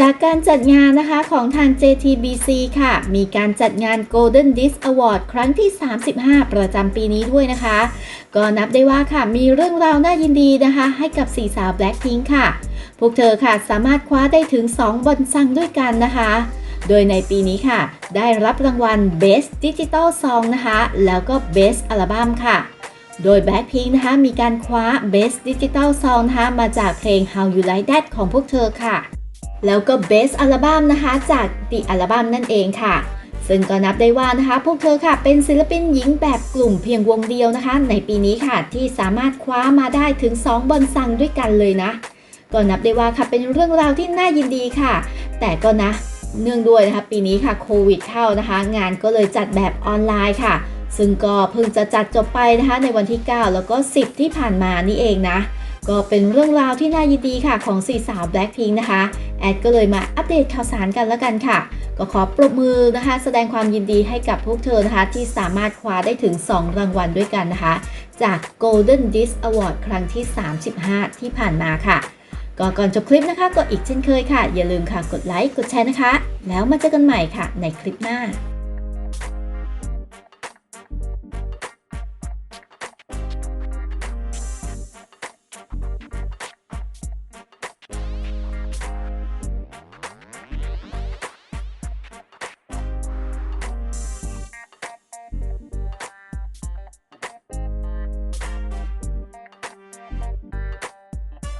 จากการจัดงานนะคะของทาง JTBC ค่ะ มีการจัดงาน Golden Disc Award ครั้งที่ 35 ประจำปีนี้ด้วยนะคะ ก็นับได้ว่าค่ะ มีเรื่องราวน่ายินดีนะคะ ให้กับสี่สาว Blackpink ค่ะ พวกเธอค่ะสามารถคว้าได้ถึง 2 บอลซังด้วยกันนะคะ โดยในปีนี้ค่ะ ได้รับรางวัล Best Digital Song นะคะ แล้วก็ Best Album ค่ะโดย Blackpink นะคะ มีการคว้า Best Digital Song นะคะ มาจากเพลง How You Like That ของพวกเธอค่ะ แล้วก็ Best Album นะคะ จาก The Album นั่นเองค่ะ ซึ่งก็นับได้ว่านะคะ พวกเธอค่ะเป็นศิลปินหญิงแบบกลุ่มเพียงวงเดียวนะคะ ในปีนี้ค่ะที่สามารถคว้ามาได้ถึง 2 บอลซังด้วยกันเลยนะ ก็นับได้ว่าค่ะเป็นเรื่องราวที่น่ายินดีค่ะ แต่ก็นะเนื่องด้วยนะคะปีนี้ค่ะโควิดเข้านะคะ งานก็เลยจัดแบบออนไลน์ค่ะ ซึ่งก็เพิ่งจะจัดจบไปนะคะในวันที่ 9 แล้วก็ 10 ที่ผ่านมานี่เองนะ ก็เป็นเรื่องราวที่น่ายินดีค่ะของสี่สาว Blackpink นะคะ แอดก็เลยมาอัปเดตข่าวสารกันแล้วกันค่ะ ก็ขอปรบมือนะคะ แสดงความยินดีให้กับพวกเธอนะคะ ที่สามารถคว้าได้ถึง 2 รางวัลด้วยกันนะคะ จาก Golden Disc Award ครั้งที่ 35 ที่ผ่านมาค่ะก็ก่อนจบคลิปนะคะก็อีกเช่นเคยค่ะ อย่าลืมค่ะกดไลค์กดแชร์นะคะ แล้วมาเจอกันใหม่ค่ะในคลิปหน้า